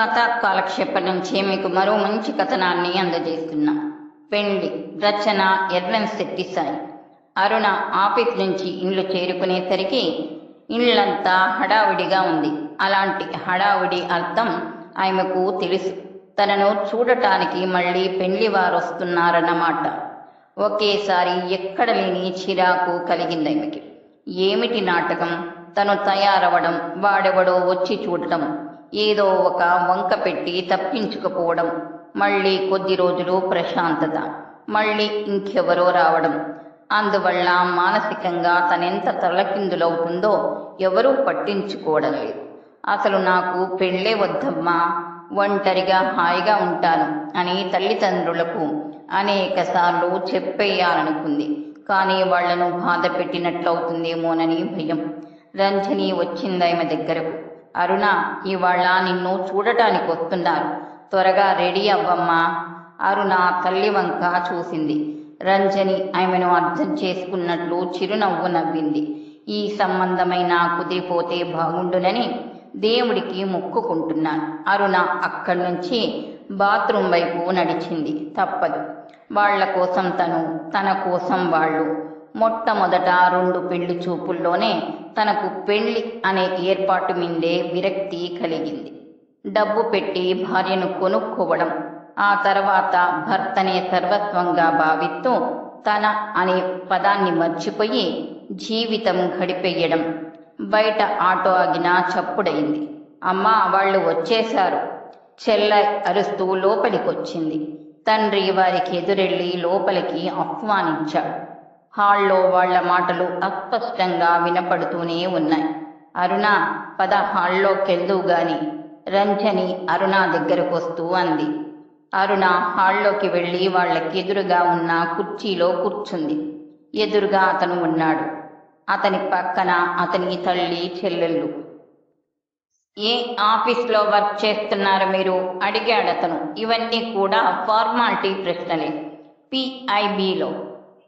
కథా కాలక్షేపం నుంచి మీకు మరో మంచి కథనాన్ని అందజేస్తున్నాం. పెండ్లి రచన ఎర్రన్ శెట్టి సాయి. అరుణ ఆఫీస్ నుంచి ఇండ్లు చేరుకునేసరికి ఇండ్లంతా హడావిడిగా ఉంది. అలాంటి హడావిడి అర్థం ఆమెకు తెలుసు. తనను చూడటానికి మళ్ళీ పెండ్లి వారు వస్తున్నారన్నమాట ఒకేసారి ఎక్కడ లేని చిరాకు కలిగింది ఆమెకి. ఏమిటి నాటకం? తను తయారవడం వాడెవడో వచ్చి చూడటం. ఏదో ఒక వంక పెట్టి తప్పించుకుపోవడం మళ్ళీ కొద్ది రోజులు ప్రశాంతత మళ్ళీ ఇంకెవరో రావడం. అందువల్ల మానసికంగా తనెంత తలకిందులవుతుందో ఎవరూ పట్టించుకోవడం లేదు. అసలు నాకు పెళ్ళే వద్దమ్మా ఒంటరిగా హాయిగా ఉంటాను అని తల్లిదండ్రులకు అనేక సార్లు చెప్పేయాలనుకుంది. కానీ వాళ్ళను బాధ పెట్టినట్లవుతుందేమోనని భయం. రంజని వచ్చిందాయమ దగ్గరకు. అరుణ ఇవాళ నిన్ను చూడటానికి వస్తున్నారు. త్వరగా రెడీ అవ్వమ్మా. అరుణ తల్లి వంక చూసింది. రంజని ఆమెను అర్థం చేసుకున్నట్లు చిరునవ్వు నవ్వింది. ఈ సంబంధమైన కుదిరిపోతే బాగుండునని దేవుడికి మొక్కుకుంటున్నాను. అరుణ అక్కడి నుంచి బాత్రూం వైపు నడిచింది. తప్పదు. వాళ్ళ కోసం తను తన కోసం వాళ్ళు. మొట్టమొదట రెండు పెళ్ళి చూపుల్లోనే తనకు పెళ్ళి అనే ఏర్పాటు మీదే విరక్తి కలిగింది. డబ్బు పెట్టి భార్యను కొనుక్కోవడం ఆ తర్వాత భర్తనే సర్వత్వంగా భావిస్తూ తన అనే పదాన్ని మర్చిపోయి జీవితం గడిపేయడం బయట ఆటో ఆగినా చప్పుడైంది. అమ్మా వాళ్ళు వచ్చేశారు. చెల్ల అరుస్తూ లోపలికొచ్చింది. తండ్రి వారికి ఎదురెళ్ళి లోపలికి ఆహ్వానించాడు. హాల్లో వాళ్ళ మాటలు అస్పష్టంగా వినపడుతూనే ఉన్నాయి. అరుణ పద హాల్లోకెళ్దు గాని. రంజని అరుణ దగ్గరకు వస్తూ అంది. అరుణ హాల్లోకి వెళ్ళి వాళ్ళకి ఎదురుగా ఉన్న కుర్చీలో కూర్చుంది. ఎదురుగా అతను ఉన్నాడు. అతని పక్కన అతని తల్లి చెల్లెళ్ళు. ఏ ఆఫీస్లో వర్క్ చేస్తున్నారు మీరు? అడిగాడు అతను ఇవన్నీ కూడా ఫార్మాలిటీ ప్రశ్నలే. పిఐబిలో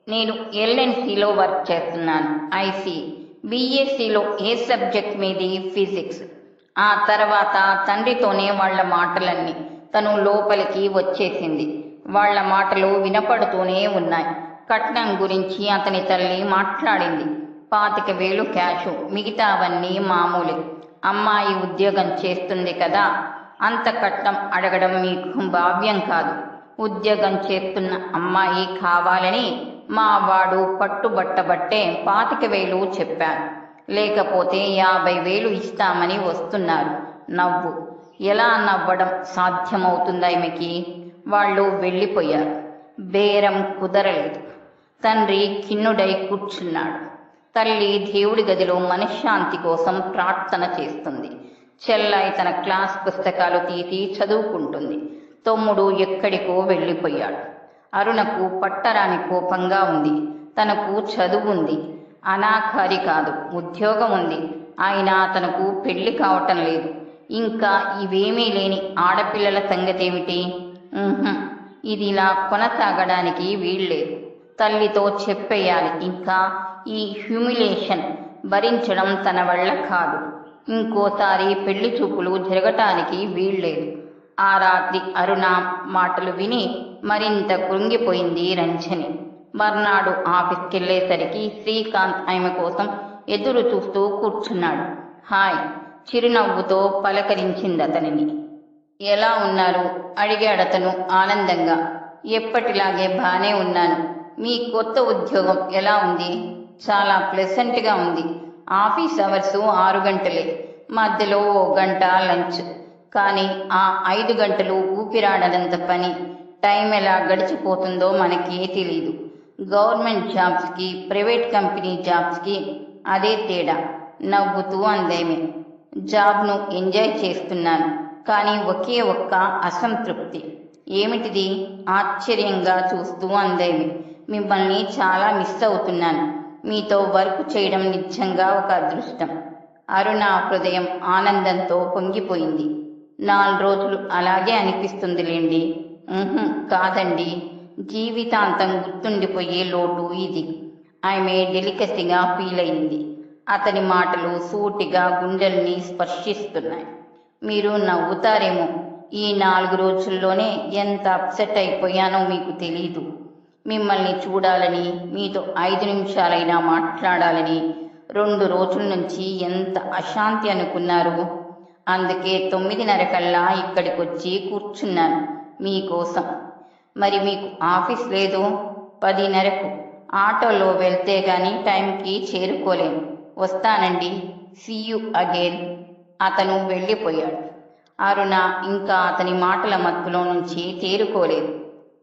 నేను ఎల్ఎన్సిలో వర్క్ చేస్తున్నాను. ఐసి బిఎస్సిలో ఏ సబ్జెక్ట్ మీది? ఫిజిక్స్. ఆ తర్వాత తండ్రితోనే వాళ్ళ మాటలన్నీ తను లోపలికి వచ్చేసింది. వాళ్ళ మాటలు వినపడుతూనే ఉన్నాయి. కట్నం గురించి అతని తల్లి మాట్లాడింది. పాతిక వేలు క్యాషు మిగతావన్నీ మామూలే. అమ్మాయి ఉద్యోగం చేస్తుంది కదా. అంత కట్నం అడగడం మీకు భావ్యం కాదు. ఉద్యోగం చేస్తున్న అమ్మాయి కావాలని మా వాడు పట్టుబట్టబట్టే పాతిక వేలు చెప్పాను లేకపోతే యాభై వేలు ఇస్తామని వస్తున్నారు. నవ్వు. ఎలా నవ్వడం సాధ్యమవుతుందా ఈమెకి? వాళ్ళు వెళ్ళిపోయారు. బేరం కుదరలేదు. తండ్రి కిన్నుడై కూర్చున్నాడు. తల్లి దేవుడి గదిలో మనశ్శాంతి కోసం ప్రార్థన చేస్తుంది. చెల్లాయి తన క్లాస్ పుస్తకాలు తీసి చదువుకుంటుంది. తమ్ముడు ఎక్కడికో వెళ్ళిపోయాడు. అరుణకు పట్టరాని కోపంగా ఉంది. తనకు చదువుంది అనాకారి కాదు ఉద్యోగం ఉంది. ఆయన తనకు పెళ్ళి కావటం లేదు. ఇంకా ఇవేమీ లేని ఆడపిల్లల సంగతేమిటి? ఇది ఇలా కొనసాగడానికి వీల్లేదు. తల్లితో చెప్పేయాలి. ఇంకా ఈ హ్యూమిలేషన్ భరించడం తన వల్ల కాదు. ఇంకోసారి పెళ్ళి చూపులు జరగటానికి వీల్లేదు. ఆ రాత్రి అరుణ మాటలు విని మరింత కృంగిపోయింది రంజని. మర్నాడు ఆఫీస్కెళ్ళేసరికి శ్రీకాంత్ ఆమె కోసం ఎదురు చూస్తూ కూర్చున్నాడు. హాయ్ చిరునవ్వుతో పలకరించింది అతనిని ఎలా ఉన్నారు? అడిగాడతను ఆనందంగా. ఎప్పటిలాగే బానే ఉన్నాను. మీ కొత్త ఉద్యోగం ఎలా ఉంది? చాలా ప్లెసెంట్గా ఉంది. ఆఫీస్ అవర్స్ ఆరు గంటలే. మధ్యలో ఓ గంట లంచ్. కానీ ఆ ఐదు గంటలు ఊపిరాడనంత పని టైం ఎలా గడిచిపోతుందో మనకే తెలీదు. గవర్నమెంట్ జాబ్స్కి ప్రైవేట్ కంపెనీ జాబ్స్కి అదే తేడా. నవ్వుతూ అందేమే. జాబ్ను ఎంజాయ్ చేస్తున్నాను కానీ ఒకే ఒక్క అసంతృప్తి. ఏమిటిది? ఆశ్చర్యంగా చూస్తూ అందేమి. మిమ్మల్ని చాలా మిస్ అవుతున్నాను. మీతో వర్క్ చేయడం నిజంగా ఒక అదృష్టం. అరుణ హృదయం ఆనందంతో పొంగిపోయింది. నాలుగు రోజులు అలాగే అనిపిస్తుందిలేండి. కాదండి. జీవితాంతం గుర్తుండిపోయే లోటు ఇది. ఆమె డెలికసీగా ఫీల్ అయింది అతని మాటలు సూటిగా గుండెల్ని స్పర్శిస్తున్నాయి. మీరు నవ్వుతారేమో. ఈ నాలుగు రోజుల్లోనే ఎంత అప్సెట్ అయిపోయానో మీకు తెలీదు. మిమ్మల్ని చూడాలని మీతో ఐదు నిమిషాలైనా మాట్లాడాలని రెండు రోజుల నుంచి ఎంత అశాంతి అనుకున్నారు? అందుకే తొమ్మిదిన్నర కల్లా ఇక్కడికి వచ్చి కూర్చున్నాను మీకోసం. మరి మీకు ఆఫీస్ లేదు? పదిన్నరకు. ఆటోలో వెళ్తే గాని టైంకి చేరుకోలేను. వస్తానండి. See you again. అతను వెళ్ళిపోయాడు. అరుణ ఇంకా అతని మాటల మత్తులో నుంచి తేరుకోలేదు.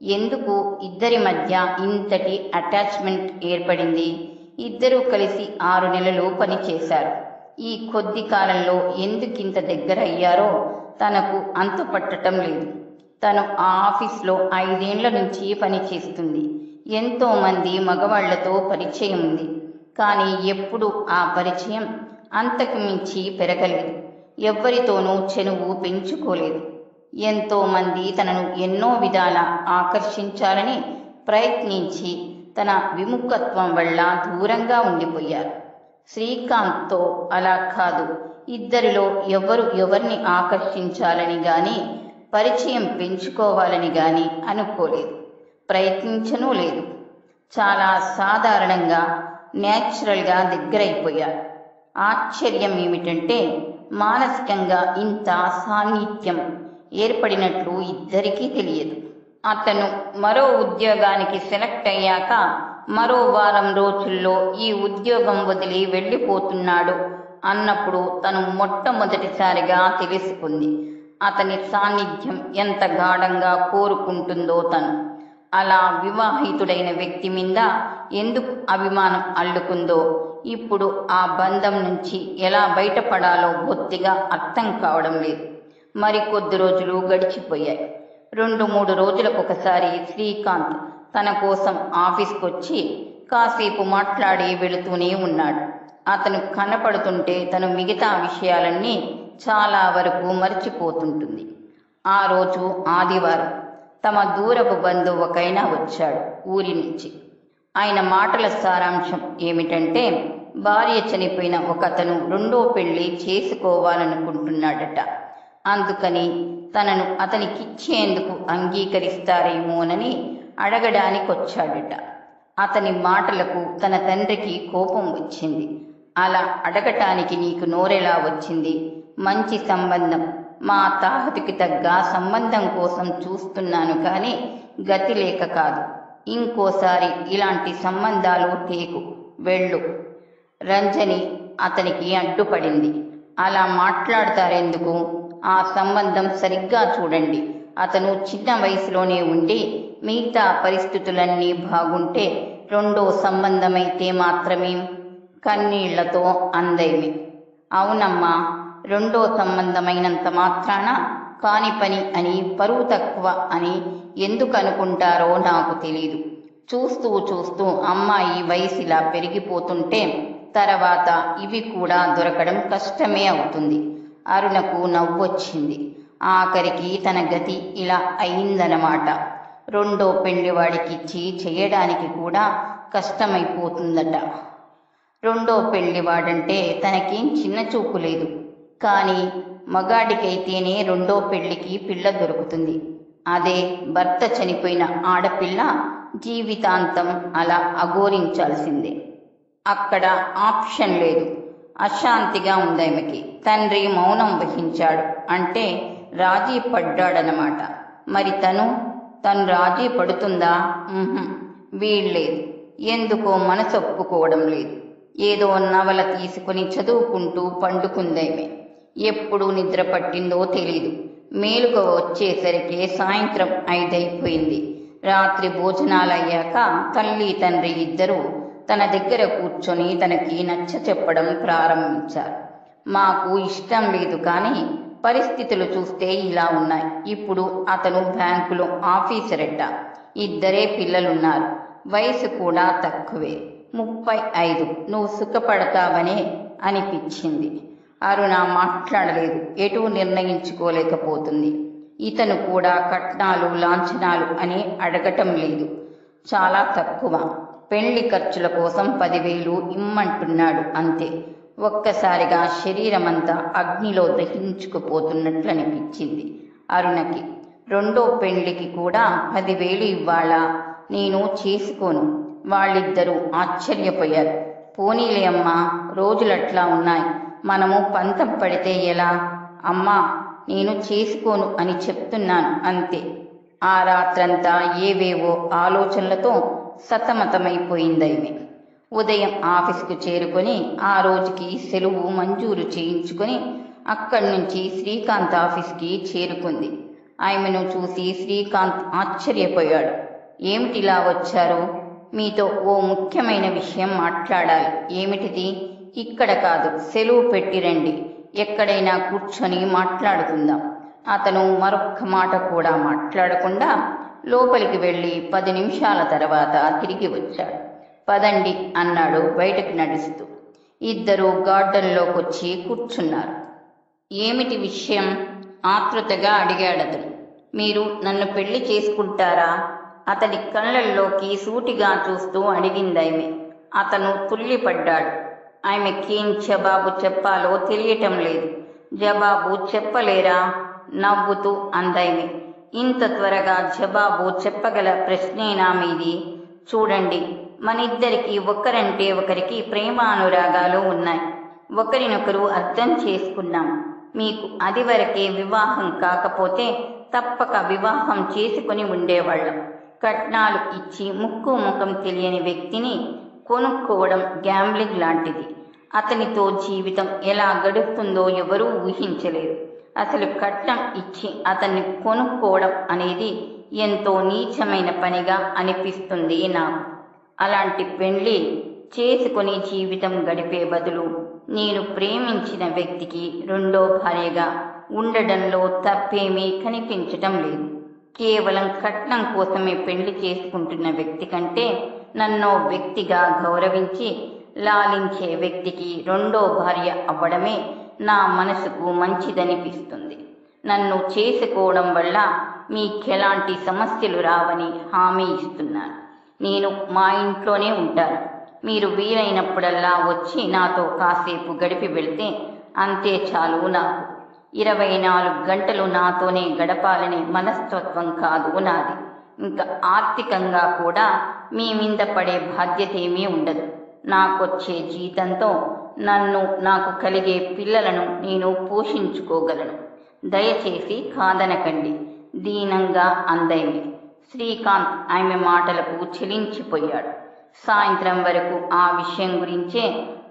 ఎందుకు? ఇద్దరి మధ్య ఇంతటి అటాచ్మెంట్ ఏర్పడింది. ఇద్దరూ కలిసి ఆరు నెలలు పనిచేశారు. ఈ కొద్ది కాలంలో ఎందుకింత దగ్గర అయ్యారో తనకు అంతు పట్టటం లేదు. తను ఆ ఆఫీస్లో ఐదేండ్ల నుంచి పనిచేస్తుంది ఎంతో మంది మగవాళ్ళతో పరిచయం ఉంది. కానీ ఎప్పుడు ఆ పరిచయం అంతకు మించి పెరగలేదు. ఎవ్వరితోనూ చెనువు పెంచుకోలేదు. ఎంతో మంది తనను ఎన్నో విధాల ఆకర్షించాలని ప్రయత్నించి తన విముఖత్వం వల్ల దూరంగా ఉండిపోయారు. శ్రీకాంత్తో అలా కాదు. ఇద్దరిలో ఎవరు ఎవరిని ఆకర్షించాలని గాని పరిచయం పెంచుకోవాలని గాని అనుకోలేదు. ప్రయత్నించనూ లేదు. చాలా సాధారణంగా న్యాచురల్గా దగ్గరైపోయారు. ఆశ్చర్యం ఏమిటంటే మానసికంగా ఇంత సాన్నిధ్యం ఏర్పడినట్లు ఇద్దరికీ తెలియదు. అతను మరో ఉద్యోగానికి సెలెక్ట్ అయ్యాక మరో వారం రోజుల్లో ఈ ఉద్యోగం వదిలి వెళ్ళిపోతున్నాడు అన్నప్పుడు తను మొట్టమొదటిసారిగా తెలుసుకుంది. అతని సాన్నిధ్యం ఎంత గాఢంగా కోరుకుంటుందో తను. అలా వివాహితుడైన వ్యక్తి మీద ఎందుకు అభిమానం అల్లుకుందో ఇప్పుడు ఆ బంధం నుంచి ఎలా బయటపడాలో బొత్తిగా అర్థం కావడం లేదు. మరికొద్ది రోజులు గడిచిపోయాయి. రెండు మూడు రోజులకు ఒకసారి శ్రీకాంత్ తన కోసం ఆఫీస్కి వచ్చి కాసేపు మాట్లాడి వెళుతూనే ఉన్నాడు. అతను కనపడుతుంటే తను మిగతా విషయాలన్నీ చాలా వరకు మర్చిపోతుంటుంది. ఆ రోజు ఆదివారం తమ దూరపు బంధువుకైనా వచ్చాడు ఊరి నుంచి. ఆయన మాటల సారాంశం ఏమిటంటే భార్య చనిపోయిన ఒకతను రెండో పెళ్ళి చేసుకోవాలనుకుంటున్నాడట. అందుకని తనను అతనికిచ్చేందుకు అంగీకరిస్తారేమోనని అడగడానికొచ్చాడట. అతని మాటలకు తన తండ్రికి కోపం వచ్చింది. అలా అడగటానికి నీకు నోరెలా వచ్చింది? మంచి సంబంధం. మా తాహతుకి తగ్గ సంబంధం కోసం చూస్తున్నాను కానీ గతి లేక కాదు. ఇంకోసారి ఇలాంటి సంబంధాలు తేకు. వెళ్ళు. రంజని అతనికి అడ్డుపడింది. అలా మాట్లాడతారెందుకు? ఆ సంబంధం సరిగ్గా చూడండి. అతను చిన్న వయసులోనే ఉండి మిగతా పరిస్థితులన్నీ బాగుంటే రెండో సంబంధమైతే మాత్రమే. కన్నీళ్ళతో అందేమి అవునమ్మా రెండో సంబంధమైనంత మాత్రాన కాని పని అని పరువు తక్కువ అని ఎందుకు అనుకుంటారో నాకు తెలీదు. చూస్తూ చూస్తూ అమ్మాయి వయసు ఇలా పెరిగిపోతుంటే తర్వాత ఇవి కూడా దొరకడం కష్టమే అవుతుంది. అరుణకు నవ్వొచ్చింది. ఆఖరికి తన గతి ఇలా అయిందనమాట. రెండో పెళ్ళివాడికి ఇచ్చి చేయడానికి కూడా కష్టమైపోతుందట. రెండో పెళ్ళివాడంటే తనకేం చిన్న చూపు లేదు. కానీ మగాడికైతేనే రెండో పెళ్ళికి పిల్ల దొరుకుతుంది. అదే భర్త చనిపోయిన ఆడపిల్ల జీవితాంతం అలా అఘోరించాల్సిందే. అక్కడ ఆప్షన్ లేదు. అశాంతిగా ఉందామెకి. తండ్రి మౌనం వహించాడు అంటే రాజీ పడ్డాడనమాట. మరి తను? తను రాజీ పడుతుందా? ఉహుం, వీల్లేదు. ఎందుకో మనసు ఒప్పుకోవడం లేదు. ఏదో నవల తీసుకుని చదువుకుంటూ పండుకుందేమే. ఎప్పుడు నిద్ర పట్టిందో తెలీదు. మేలుక వచ్చేసరికి సాయంత్రం ఐదైపోయింది. రాత్రి భోజనాలయ్యాక తల్లి తండ్రి ఇద్దరూ తన దగ్గర కూర్చొని తనకి నచ్చ చెప్పడం ప్రారంభించారు. మాకు ఇష్టం లేదు కానీ పరిస్థితులు చూస్తే ఇలా ఉన్నాయి. ఇప్పుడు అతను బ్యాంకులో ఆఫీసరట. ఇద్దరే పిల్లలున్నారు. వయసు కూడా తక్కువే. ముప్పై ఐదు. నువ్వు సుఖపడతావనే అనిపించింది. అరుణ మాట్లాడలేదు. ఎటూ నిర్ణయించుకోలేకపోతుంది. ఇతను కూడా కట్నాలు లాంఛనాలు అని అడగటం లేదు. చాలా తక్కువ. పెళ్ళి ఖర్చుల కోసం పదివేలు ఇమ్మంటున్నాడు అంతే. ఒక్కసారిగా శరీరమంతా అగ్నిలో దహించుకుపోతున్నట్లు అనిపించింది అరుణకి రెండో పెళ్ళికి కూడా పదివేలు ఇవ్వాలా? నేను చేసుకోను. వాళ్ళిద్దరూ ఆశ్చర్యపోయారు. పోనీలే అమ్మ రోజులట్లా ఉన్నాయి. మనము పంతం పడితే ఎలా? అమ్మా నేను చేసుకోను అని చెప్తున్నాను అంతే. ఆ రాత్రంతా ఏవేవో ఆలోచనలతో సతమతమైపోయిందైమే ఉదయం ఆఫీస్కి చేరుకొని ఆ రోజుకి సెలవు మంజూరు చేయించుకొని అక్కడి నుంచి శ్రీకాంత్ ఆఫీస్కి చేరుకుంది. ఆమెను చూసి శ్రీకాంత్ ఆశ్చర్యపోయాడు. ఏమిటిలా వచ్చారు? మీతో ఓ ముఖ్యమైన విషయం మాట్లాడాలి. ఏమిటిది? ఇక్కడ కాదు సెలవు పెట్టిరండి ఎక్కడైనా కూర్చొని మాట్లాడుకుందాం. అతను మరొక్క మాట కూడా మాట్లాడకుండా లోపలికి వెళ్ళి పది నిమిషాల తర్వాత తిరిగి వచ్చాడు. పదండి అన్నాడు బయటకు నడుస్తూ. ఇద్దరు గార్డెన్లోకి వచ్చి కూర్చున్నారు. ఏమిటి విషయం? ఆతృతగా అడిగాడతను. మీరు నన్ను పెళ్ళి చేసుకుంటారా? అతడి కళ్ళల్లోకి సూటిగా చూస్తూ అడిగిందామె. అతను తుల్లిపడ్డాడు. ఆమెకేం జవాబు చెప్పాలో తెలియటం లేదు. జవాబు చెప్పలేరా? నవ్వుతూ అందామె. ఇంత త్వరగా జవాబు చెప్పగల ప్రశ్నేనా మీది? చూడండి. మన ఇద్దరికి ఒకరంటే ఒకరికి ప్రేమానురాగాలు ఉన్నాయి. ఒకరినొకరు అర్థం చేసుకున్నాం. మీకు అది వరకే వివాహం కాకపోతే తప్పక వివాహం చేసుకుని ఉండేవాళ్ళం. కట్నాలు ఇచ్చి ముక్కు ముఖం తెలియని వ్యక్తిని కొనుక్కోవడం గ్యాంబ్లింగ్ లాంటిది. అతనితో జీవితం ఎలా గడుస్తుందో ఎవరూ ఊహించలేరు అసలు కట్నం ఇచ్చి అతన్ని కొనుక్కోవడం అనేది ఎంతో నీచమైన పనిగా అనిపిస్తుంది నాకు. అలాంటి పెళ్ళి చేసుకుని జీవితం గడిపే బదులు నేను ప్రేమించిన వ్యక్తికి రెండో భార్యగా ఉండడంలో తప్పేమీ కనిపించటం లేదు. కేవలం కట్నం కోసమే పెళ్ళి చేసుకుంటున్న వ్యక్తి కంటే నన్నో వ్యక్తిగా గౌరవించి లాలించే వ్యక్తికి రెండో భార్య అవ్వడమే నా మనసుకు మంచిదనిపిస్తుంది. నన్ను చేసుకోవడం వల్ల మీకెలాంటి సమస్యలు రావని హామీ ఇస్తున్నాను. నేను మా ఇంట్లోనే ఉంటాను. మీరు వీలైనప్పుడల్లా వచ్చి నాతో కాసేపు గడిపి వెళ్తే అంతే చాలు నాకు. ఇరవై నాలుగు గంటలు నాతోనే గడపాలనే మనస్తత్వం కాదు నాది. ఇంకా ఆర్థికంగా కూడా మీ మీద పడే బాధ్యత ఏమీ ఉండదు. నాకొచ్చే జీతంతో నన్ను నాకు కలిగే పిల్లలను నేను పోషించుకోగలను. దయచేసి కాదనకండి. దీనంగా అందైంది శ్రీకాంత్ ఆమె మాటలకు చెలించిపోయాడు. సాయంత్రం వరకు ఆ విషయం గురించే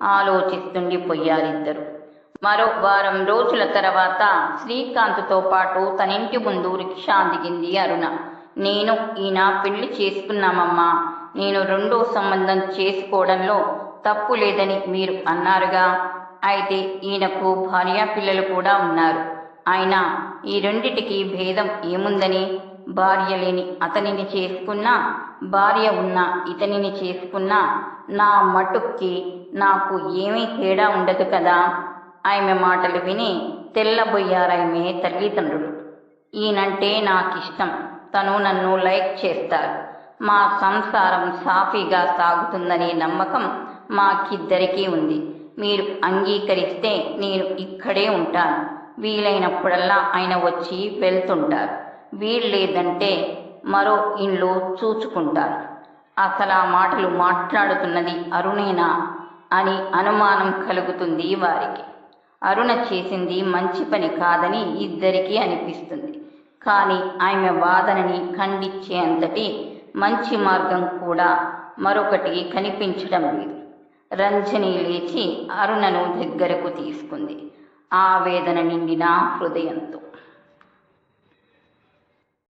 ఆలోచిస్తుండిపోయారిద్దరు. మరో వారం రోజుల తర్వాత శ్రీకాంత్తో పాటు తన ఇంటి ముందు రిక్షా దిగింది అరుణ. నేను ఈయన పెళ్ళి చేసుకున్నామమ్మా. నేను రెండో సంబంధం చేసుకోవడంలో తప్పు లేదని మీరు అన్నారుగా. అయితే ఈయనకు భార్యా పిల్లలు కూడా ఉన్నారు. ఆయన ఈ రెండిటికి భేదం ఏముందని భార్య లేని అతనిని చేసుకున్నా భార్య ఉన్న ఇతనిని చేసుకున్నా నా మటుక్కి నాకు ఏమీ తేడా ఉండదు కదా? ఆమె మాటలు విని తెల్లబోయారామె తల్లిదండ్రులు. ఈయనంటే నాకిష్టం. తను నన్ను లైక్ చేస్తారు. మా సంసారం సాఫీగా సాగుతుందనే నమ్మకం మాకిద్దరికీ ఉంది. మీరు అంగీకరిస్తే నేను ఇక్కడే ఉంటాను. వీలైనప్పుడల్లా ఆయన వచ్చి వెళ్తుంటారు. వీల్లేదంటే మరో ఇల్లు చూచుకుంటారు. అసలు ఆ మాటలు మాట్లాడుతున్నది అరుణేనా అని అనుమానం కలుగుతుంది వారికి. అరుణ చేసింది మంచి పని కాదని ఇద్దరికీ అనిపిస్తుంది. కానీ ఆమె వాదనని ఖండించే అంతటి మంచి మార్గం కూడా మరొకటి కనిపించడం లేదు. రంజని లేచి అరుణను దగ్గరకు తీసుకుంది. ఆవేదన నిండిన హృదయంతో.